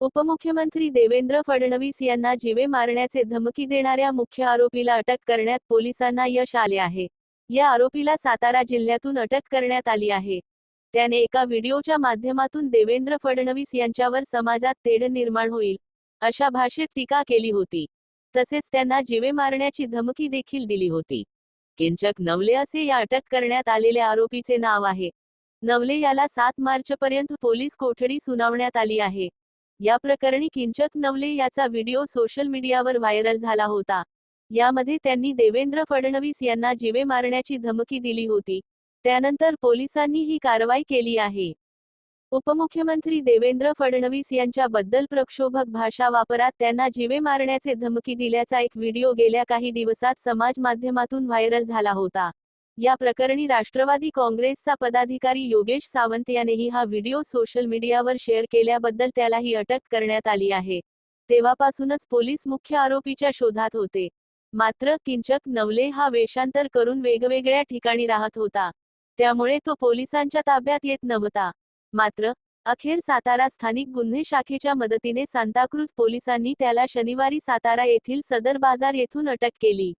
उपमुख्यमंत्री देवेंद्र फडणवीस यांना जीवे मारण्याचे धमकी देणाऱ्या मुख्य आरोपीला अटक करण्यात पोलिसांना यश आले आहे. या आरोपीला सातारा जिल्ह्यातून अटक करण्यात आली आहे. त्याने एका व्हिडिओच्या माध्यमातून देवेंद्र फडणवीस यांच्यावर समाजात तेढ निर्माण होईल अशा भाषेत टीका केली होती. तसेच त्यांना जीवे मारण्याची धमकी देखील दिली होती. किंचक नवले असे या अटक करण्यात आलेल्या आरोपीचे नाव आहे. नवले याला सात मार्च पर्यंत पोलीस कोठडी सुनावण्यात आली आहे. या प्रकरणी किंचक नवले याचा व्हिडिओ सोशल मीडियावर व्हायरल झाला होता. यामध्ये त्यांनी देवेंद्र फडणवीस यांना जीवे मारण्याची धमकी दिली होती. त्यानंतर पोलिसांनी ही कारवाई केली आहे. उपमुख्यमंत्री देवेंद्र फडणवीस यांच्याबद्दल प्रक्षोभक भाषा वापरात त्यांना जीवे मारण्याचे धमकी दिल्याचा एक व्हिडिओ गेल्या काही दिवसात समाज माध्यमातून व्हायरल झाला होता. या प्रकरणी राष्ट्रवादी काँग्रेसचा पदाधिकारी योगेश सावंत यानेही हा व्हिडिओ सोशल मीडियावर शेअर केल्याबद्दल त्यालाही अटक करण्यात आली आहे. तेव्हापासूनच पोलीस मुख्य आरोपीच्या शोधात होते. मात्र किंचक नवले हा वेषांतर करून वेगवेगळ्या ठिकाणी राहत होता. त्यामुळे तो पोलिसांच्या ताब्यात येत नव्हता. मात्र अखेर सातारा स्थानिक गुन्हे शाखेच्या मदतीने सांताक्रूज पोलिसांनी त्याला शनिवारी सातारा येथील सदर बाजार येथून अटक केली.